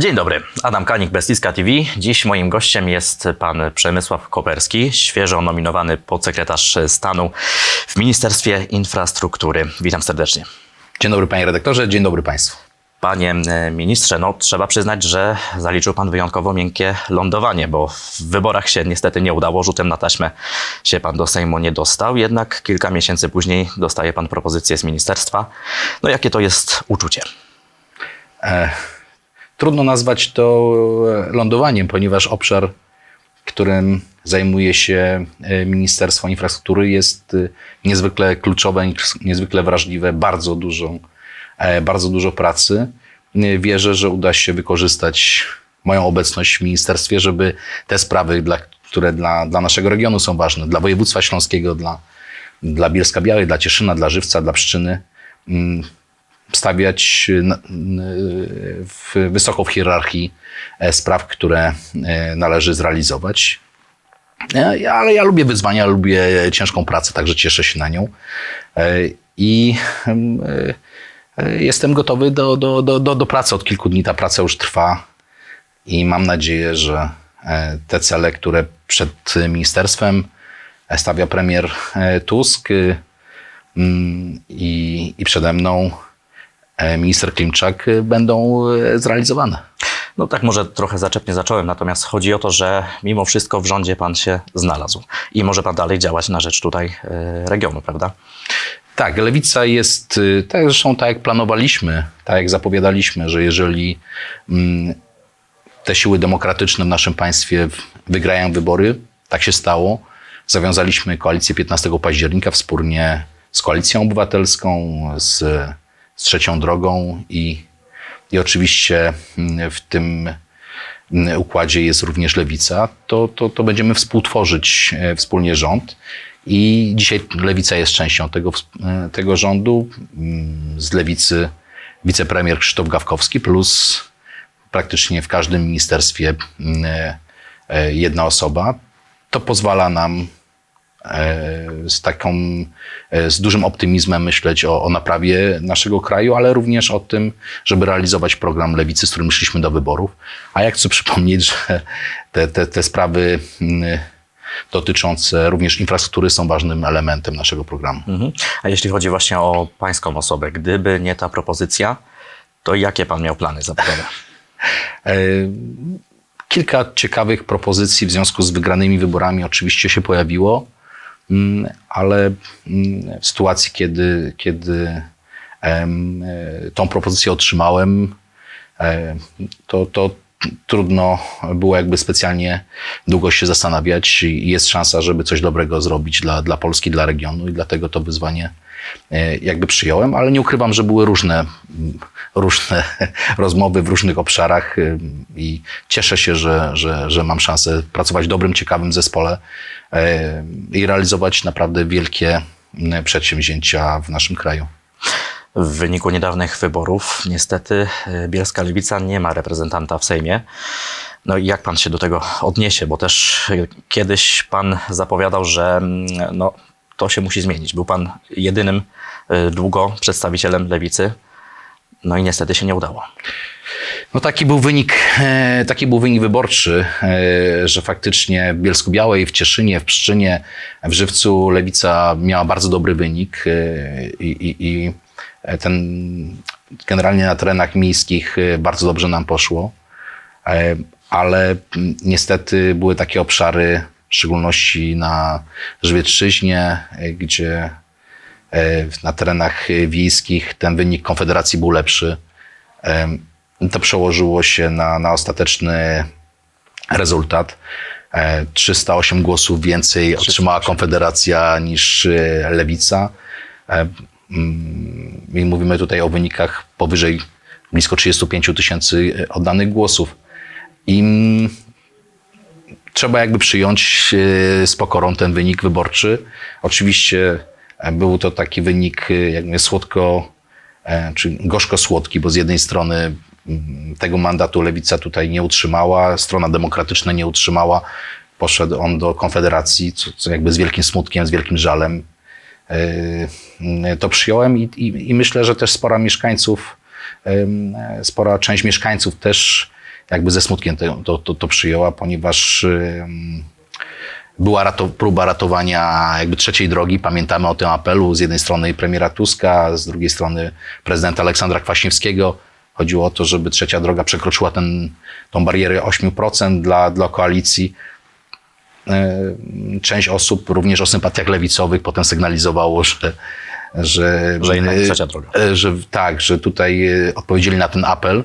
Dzień dobry, Adam Kanik, Bestiska TV. Dziś moim gościem jest pan Przemysław Koperski, świeżo nominowany podsekretarz stanu w Ministerstwie Infrastruktury. Witam serdecznie. Dzień dobry panie redaktorze, dzień dobry państwu. Panie e, ministrze, no trzeba przyznać, że zaliczył pan wyjątkowo miękkie lądowanie, bo w wyborach się niestety nie udało, rzutem na taśmę się pan do Sejmu nie dostał, jednak kilka miesięcy później dostaje pan propozycję z ministerstwa. No jakie to jest uczucie? Trudno nazwać to e, lądowaniem, ponieważ obszar, którym zajmuje się e, Ministerstwo Infrastruktury jest e, niezwykle kluczowe, niezwykle wrażliwe, bardzo dużo, bardzo dużo pracy. Wierzę, że uda się wykorzystać moją obecność w ministerstwie, żeby te sprawy, dla, które dla, dla naszego regionu są ważne, dla województwa śląskiego, dla, dla Bielska Białej, dla Cieszyna, dla Żywca, dla Pszczyny, mm, stawiać na- n- w, wysoko w hierarchii e, spraw, które e, należy zrealizować. E, Ale ja lubię wyzwania, lubię ciężką pracę, także cieszę się na nią. I em, jestem gotowy do, do, do, do, do pracy. Od kilku dni ta praca już trwa i mam nadzieję, że te cele, które przed ministerstwem stawia premier Tusk y, mm, i, i przede mną minister Klimczak y, będą e, zrealizowane. No tak może trochę zaczepnie zacząłem, natomiast chodzi o to, że mimo wszystko w rządzie pan się znalazł i może pan dalej działać na rzecz tutaj e, regionu, prawda? Tak, lewica jest, y, tak zresztą tak jak planowaliśmy, tak jak zapowiadaliśmy, że jeżeli mm, te siły demokratyczne w naszym państwie wygrają wybory, tak się stało. Zawiązaliśmy koalicję 15 października wspólnie z Koalicją Obywatelską, z, z Trzecią Drogą i, i oczywiście mm, w tym mm, układzie jest również lewica, to, to, to będziemy współtworzyć e, wspólnie rząd. I dzisiaj lewica jest częścią tego, e, tego rządu. Mm, Z lewicy wicepremier Krzysztof Gawkowski plus praktycznie w każdym ministerstwie e, jedna osoba. To pozwala nam z taką, e, z dużym optymizmem myśleć o, o naprawie naszego kraju, ale również o tym, żeby realizować program Lewicy, z którym szliśmy do wyborów. A ja chcę przypomnieć, że te, te, te sprawy mm, dotyczące również infrastruktury są ważnym elementem naszego programu. Mhm. A jeśli chodzi właśnie o pańską osobę, gdyby nie ta propozycja, to jakie pan miał plany zabudowy? E, Kilka ciekawych propozycji w związku z wygranymi wyborami oczywiście się pojawiło, ale mm, w sytuacji, kiedy, kiedy e, tą propozycję otrzymałem, e, to, to trudno było jakby specjalnie długo się zastanawiać jest szansa, żeby coś dobrego zrobić dla, dla Polski, dla regionu i dlatego to wyzwanie jakby przyjąłem, ale nie ukrywam, że były różne, różne rozmowy w różnych obszarach y, i cieszę się, że, że, że mam szansę pracować w dobrym, ciekawym zespole e, i realizować naprawdę wielkie mm, przedsięwzięcia w naszym kraju. W wyniku niedawnych wyborów niestety e, Bielska Lewica nie ma reprezentanta w Sejmie. No i jak pan się do tego odniesie? Bo też e, kiedyś pan zapowiadał, że mm, no, to się musi zmienić. Był pan jedynym e, długo przedstawicielem Lewicy. No i niestety się nie udało. No taki był wynik, e, taki był wynik wyborczy, e, że faktycznie w Bielsku Białej, w Cieszynie, w Pszczynie, w Żywcu Lewica miała bardzo dobry wynik e, i, i, i ten generalnie na terenach miejskich bardzo dobrze nam poszło, ale niestety były takie obszary, w szczególności na Żywietrzyźnie, e, gdzie e, na terenach e, wiejskich ten wynik Konfederacji był lepszy. To przełożyło się na, na ostateczny rezultat. E, 308 głosów więcej otrzymała Konfederacja niż e, Lewica. E, mm, I mówimy tutaj o wynikach powyżej blisko 35 tysięcy e, oddanych głosów. I mm, trzeba jakby przyjąć e, z pokorą ten wynik wyborczy. Oczywiście e, był to taki wynik e, jakby słodko, czy gorzko-słodki, bo z jednej strony mm, tego mandatu lewica tutaj nie utrzymała, strona demokratyczna nie utrzymała. Poszedł on do Konfederacji, co, co jakby z wielkim smutkiem, z wielkim żalem e, to przyjąłem i, i, i myślę, że też spora mieszkańców, spora część mieszkańców też jakby ze smutkiem to, to, to, to przyjęła, ponieważ była rato, próba ratowania jakby trzeciej drogi. Pamiętamy o tym apelu z jednej strony premiera Tuska, z drugiej strony prezydenta Aleksandra Kwaśniewskiego. Chodziło o to, żeby trzecia droga przekroczyła ten, tą barierę 8% dla, dla koalicji. E, Część osób, również o sympatiach lewicowych, potem sygnalizowało, że, że, Że droga. e, że tak, że tutaj e, odpowiedzieli na ten apel.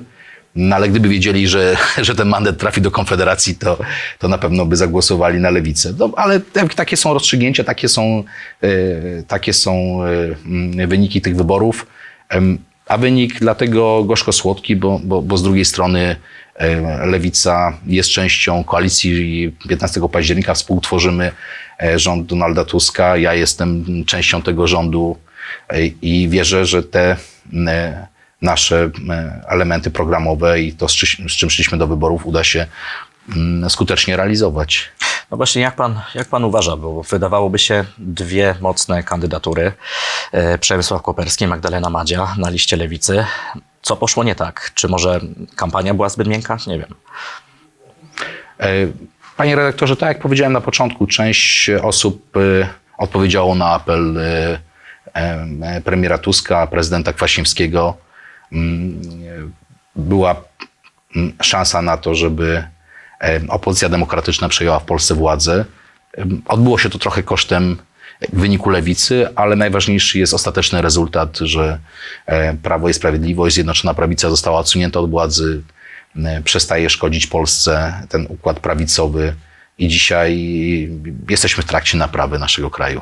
No ale gdyby wiedzieli, że, że ten mandat trafi do Konfederacji, to, to na pewno by zagłosowali na lewicę. No, ale tak- takie są rozstrzygnięcia, takie są, e, takie są e, wyniki tych wyborów. A wynik dlatego gorzko-słodki, bo, bo, bo z drugiej strony e, lewica jest częścią koalicji 15 października, współtworzymy rząd Donalda Tuska. Ja jestem częścią tego rządu i wierzę, że te nasze e, elementy programowe i to, z, czy- z czym szliśmy do wyborów, uda się mm, skutecznie realizować. No właśnie, jak pan, jak pan uważa, bo wydawałoby się dwie mocne kandydatury, e, Przemysław Koperski, Magdalena Madzia na liście lewicy. Co poszło nie tak? Czy może kampania była zbyt miękka? Nie wiem. E, Panie redaktorze, tak jak powiedziałem na początku, część osób odpowiedziało na apel premiera Tuska, prezydenta Kwaśniewskiego. Mm, e, Była szansa na to, żeby e, opozycja demokratyczna przejęła w Polsce władzę. Em, Odbyło się to trochę kosztem wyniku lewicy, ale najważniejszy jest ostateczny rezultat, że e, Prawo i Sprawiedliwość, Zjednoczona Prawica została odsunięta od władzy, e, przestaje szkodzić Polsce ten układ prawicowy i dzisiaj jesteśmy w trakcie naprawy naszego kraju.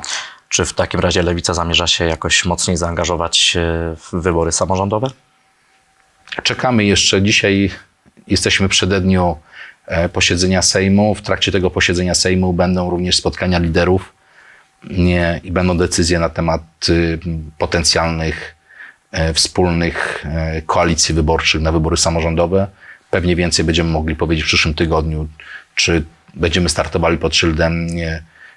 Czy w takim razie lewica zamierza się jakoś mocniej zaangażować e, w wybory samorządowe? Czekamy jeszcze. Dzisiaj jesteśmy w przededniu e, posiedzenia Sejmu. W trakcie tego posiedzenia Sejmu będą również spotkania liderów i będą decyzje na temat y, potencjalnych e, wspólnych e, koalicji wyborczych na wybory samorządowe. Pewnie więcej będziemy mogli powiedzieć w przyszłym tygodniu, czy będziemy startowali pod szyldem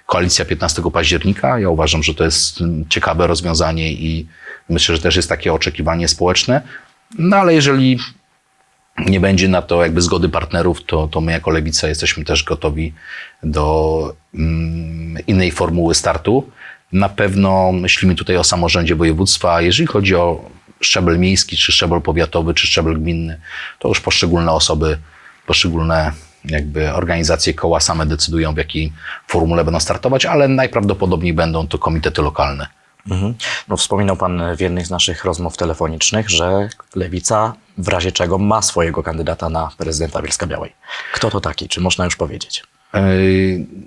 koalicja 15 października. Ja uważam, że to jest mm, ciekawe rozwiązanie i myślę, że też jest takie oczekiwanie społeczne. No ale jeżeli nie będzie na to jakby zgody partnerów, to, to my jako Lewica jesteśmy też gotowi do mm, innej formuły startu. Na pewno myślimy tutaj o samorządzie województwa. Jeżeli chodzi o szczebel miejski, czy szczebel powiatowy, czy szczebel gminny, to już poszczególne osoby, poszczególne jakby organizacje koła same decydują, w jakiej formule będą startować, ale najprawdopodobniej będą to komitety lokalne. Mhm. No, wspominał Pan w jednej z naszych rozmów telefonicznych, że Lewica w razie czego ma swojego kandydata na prezydenta Bielska Białej. Kto to taki? Czy można już powiedzieć? Yy,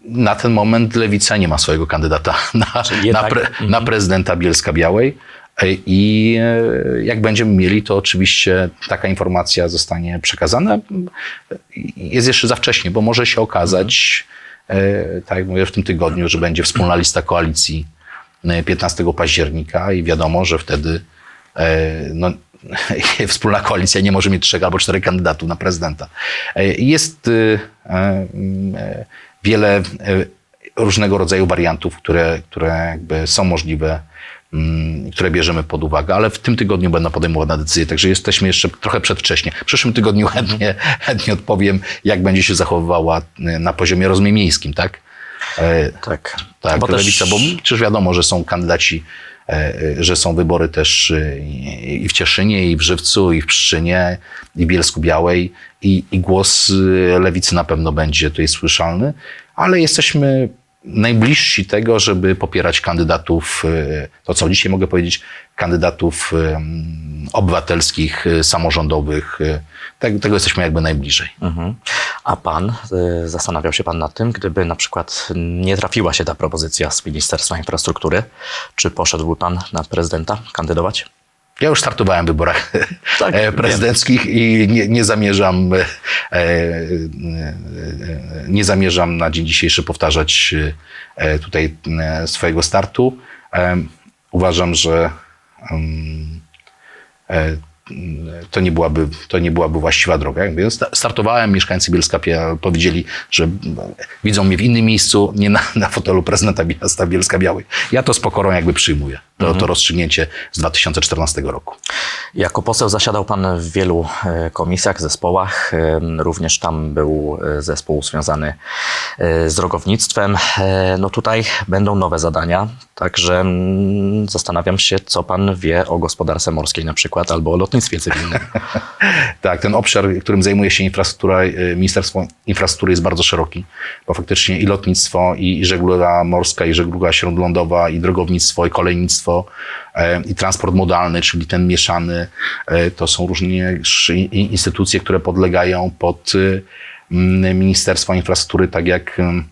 Na ten moment Lewica nie ma swojego kandydata na, jednak- na, pre, na prezydenta Bielska Białej. Yy, I yy, jak będziemy mieli, to oczywiście taka informacja zostanie przekazana. Jest jeszcze za wcześnie, bo może się okazać, yy, tak jak mówię, w tym tygodniu, że będzie wspólna lista koalicji 15 października i wiadomo, że wtedy yy, no, wspólna koalicja nie może mieć trzech albo czterech kandydatów na prezydenta. E, Jest e, e, wiele e, różnego rodzaju wariantów, które, które są możliwe, mm, które bierzemy pod uwagę, ale w tym tygodniu będą podejmowane decyzje, także jesteśmy jeszcze trochę przedwcześnie. W przyszłym tygodniu chętnie, chętnie odpowiem, jak będzie się zachowywała na poziomie rozumie miejskim, tak? E, Tak. tak, Bo bo też- lewica, bo przecież wiadomo, że są kandydaci, e, e, że są wybory też i w Cieszynie, i w Żywcu, i w Pszczynie, i w Bielsku Białej i, i głos lewicy na pewno będzie tutaj słyszalny, ale jesteśmy najbliżsi tego, żeby popierać kandydatów, e, to co dzisiaj mogę powiedzieć, kandydatów mm, obywatelskich, e, samorządowych. Tego, jesteśmy jakby najbliżej. Mhm. A Pan, y, zastanawiał się Pan nad tym, gdyby na przykład nie trafiła się ta propozycja z Ministerstwa Infrastruktury, czy poszedłby Pan na prezydenta kandydować? Ja już startowałem w wyborach Tak, e, wiem. prezydenckich i nie, nie zamierzam e, e, nie zamierzam na dzień dzisiejszy powtarzać tutaj swojego startu. Uważam, że e, to nie byłaby, to nie byłaby właściwa droga. Jak mówię, sta- startowałem, mieszkańcy Bielska powiedzieli, że widzą mnie w innym miejscu, nie na, na fotelu prezydenta miasta Bielska Białej. Ja to z pokorą jakby przyjmuję. To, to rozstrzygnięcie z 2014 roku. Jako poseł zasiadał Pan w wielu e, komisjach, zespołach. Również tam był e, zespół związany e, z drogownictwem. No tutaj będą nowe zadania, także mm, zastanawiam się, co Pan wie o gospodarce morskiej na przykład albo o lotnictwie cywilnym. Tak, ten obszar, którym zajmuje się infrastruktura, Ministerstwo Infrastruktury jest bardzo szeroki, bo faktycznie i lotnictwo, i, i żegluga morska, i żegluga śródlądowa, i drogownictwo, i kolejnictwo, e, i transport modalny, czyli ten mieszany, e, to są i instytucje, które podlegają pod mm, Ministerstwo Infrastruktury, tak jak ym,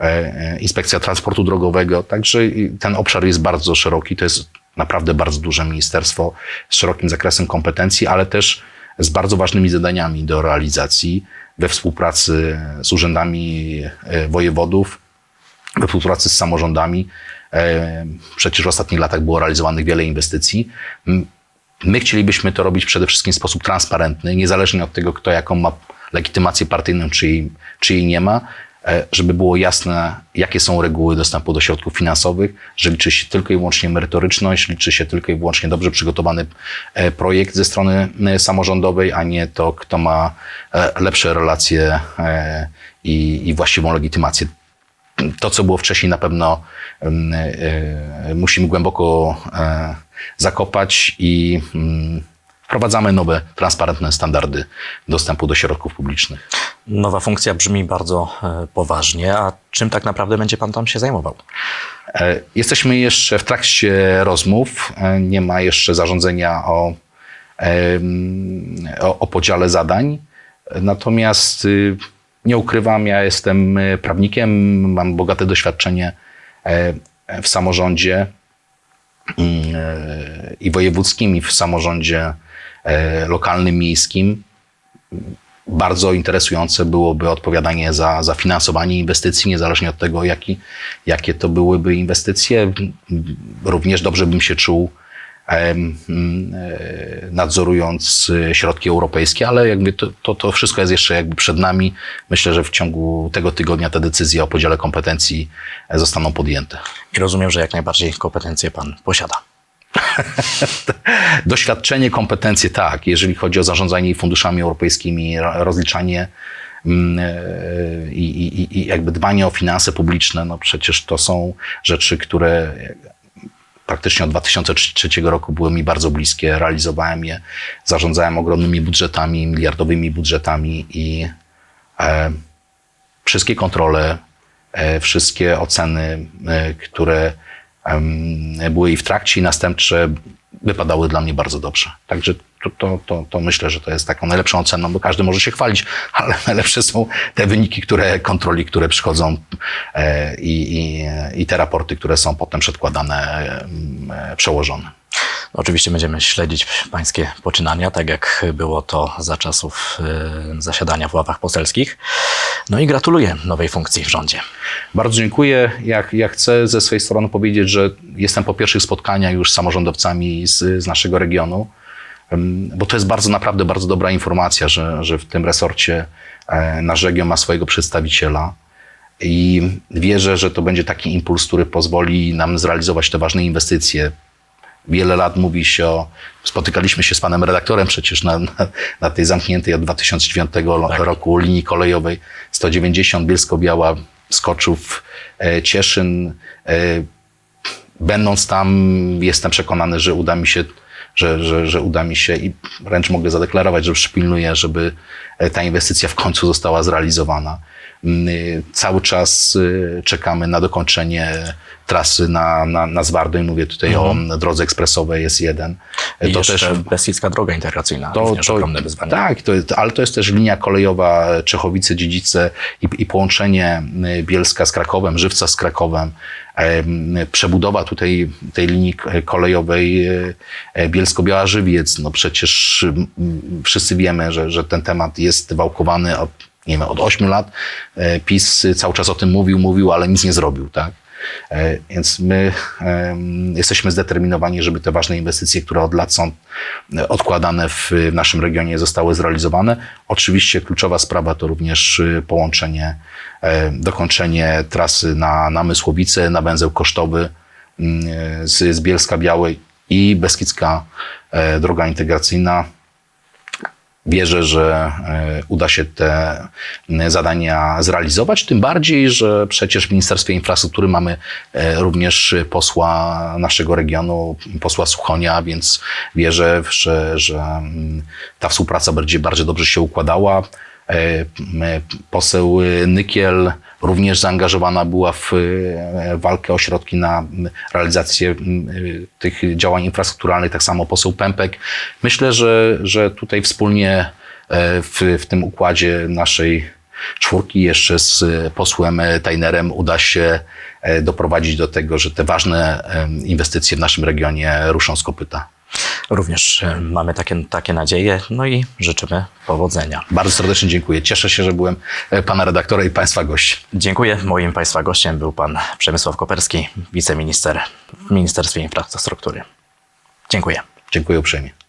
e, Inspekcja Transportu Drogowego. Także ten obszar jest bardzo szeroki. To jest naprawdę bardzo duże ministerstwo z szerokim zakresem kompetencji, ale też z bardzo ważnymi zadaniami do realizacji we współpracy z urzędami wojewodów, we współpracy z samorządami. Przecież w ostatnich latach było realizowanych wiele inwestycji. My chcielibyśmy to robić przede wszystkim w sposób transparentny, niezależnie od tego, kto jaką ma legitymację partyjną, czy jej, czy jej nie ma, e, żeby było jasne, jakie są reguły dostępu do środków finansowych, że liczy się tylko i wyłącznie merytoryczność, liczy się tylko i wyłącznie dobrze przygotowany e, projekt ze strony samorządowej, a nie to, kto ma e, lepsze relacje i, i właściwą legitymację to, co było wcześniej, na pewno em, e, musimy głęboko e, zakopać i mm, wprowadzamy nowe, transparentne standardy dostępu do środków publicznych. Nowa funkcja brzmi bardzo e, poważnie, a czym tak naprawdę będzie Pan tam się zajmował? E, Jesteśmy jeszcze w trakcie rozmów. E, Nie ma jeszcze zarządzenia o, em, o, o podziale zadań. Natomiast y, nie ukrywam, ja jestem y, prawnikiem, mam bogate doświadczenie e, w samorządzie mm, e, i wojewódzkim, i w samorządzie e, lokalnym, miejskim bardzo interesujące byłoby odpowiadanie za, za finansowanie inwestycji, niezależnie od tego, jaki, jakie to byłyby inwestycje. Również dobrze bym się czuł e, nadzorując e, środki europejskie, ale jakby to, to, to wszystko jest jeszcze jakby przed nami. Myślę, że w ciągu tego tygodnia te decyzje o podziale kompetencji e, zostaną podjęte. I rozumiem, że jak najbardziej kompetencje Pan posiada. Doświadczenie, kompetencje, tak. Jeżeli chodzi o zarządzanie funduszami europejskimi, ro- rozliczanie mm, e, i, i, i jakby dbanie o finanse publiczne, no przecież to są rzeczy, które praktycznie od 2003 roku były mi bardzo bliskie. Realizowałem je, zarządzałem ogromnymi budżetami, miliardowymi budżetami i e, wszystkie kontrole, e, wszystkie oceny, e, które były i w trakcie, i następcze, wypadały dla mnie bardzo dobrze. Także to, to, to, to myślę, że to jest taką najlepszą oceną, bo każdy może się chwalić, ale najlepsze są te wyniki, które kontroli, które przychodzą e, i, i, i te raporty, które są potem przedkładane, em, e, przełożone. Oczywiście będziemy śledzić Pańskie poczynania, tak jak było to za czasów e, zasiadania w ławach poselskich. No i gratuluję nowej funkcji w rządzie. Bardzo dziękuję. Ja, ja chcę ze swojej strony powiedzieć, że jestem po pierwszych spotkaniach już z samorządowcami z, z naszego regionu, bo to jest bardzo, naprawdę bardzo dobra informacja, że, że w tym resorcie e, nasz region ma swojego przedstawiciela. I wierzę, że to będzie taki impuls, który pozwoli nam zrealizować te ważne inwestycje. Wiele lat mówi się o. Spotykaliśmy się z panem redaktorem przecież na, na, na tej zamkniętej od 2009 lo- Tak. roku linii kolejowej 190 Bielsko-Biała, Skoczów, e, Cieszyn. E, będąc tam, jestem przekonany, że uda mi się, że, że, że uda mi się i wręcz mogę zadeklarować, że przypilnuję, żeby e, ta inwestycja w końcu została zrealizowana. Mm, y, Cały czas y, czekamy na dokończenie trasy na, na, na Zwardoń. Mówię tutaj o drodze ekspresowej S1. I to też Beskidzka Droga Integracyjna, to, również to, ogromne wyzwanie. Tak, to jest, ale to jest też linia kolejowa Czechowice-Dziedzice i, i połączenie y, Bielska z Krakowem, Żywca z Krakowem. Em, Przebudowa tutaj tej linii kolejowej y, e, Bielsko-Biała-Żywiec. No przecież mm, wszyscy wiemy, że, że ten temat jest wałkowany od, nie wiem, od 8 lat. E, PiS cały czas o tym mówił, mówił, ale nic nie zrobił, tak? E, Więc my jesteśmy zdeterminowani, żeby te ważne inwestycje, które od lat są e, odkładane w, naszym regionie, zostały zrealizowane. Oczywiście kluczowa sprawa to również połączenie, dokończenie trasy na, na Mysłowice, na węzeł kosztowy mm, z, z Bielska Białej i Beskidzka Droga Integracyjna. Wierzę, że e, uda się te m, zadania zrealizować, tym bardziej, że przecież w Ministerstwie Infrastruktury mamy e, również posła naszego regionu, posła Suchonia, więc wierzę, że, że mm, ta współpraca będzie bardzo dobrze się układała. E, Poseł Nykiel również zaangażowana była w e, walkę o środki na realizację m, tych działań infrastrukturalnych, tak samo poseł Pępek. Myślę, że, że tutaj wspólnie e, w, w tym układzie naszej czwórki jeszcze z posłem Tajnerem uda się e, doprowadzić do tego, że te ważne inwestycje w naszym regionie ruszą z kopyta. Również e, mamy takie, takie nadzieje, no i życzymy powodzenia. Bardzo serdecznie dziękuję. Cieszę się, że byłem e, pana redaktora i państwa gościem. Dziękuję. Moim Państwa gościem był Pan Przemysław Koperski, wiceminister w Ministerstwie Infrastruktury. Dziękuję. Dziękuję uprzejmie.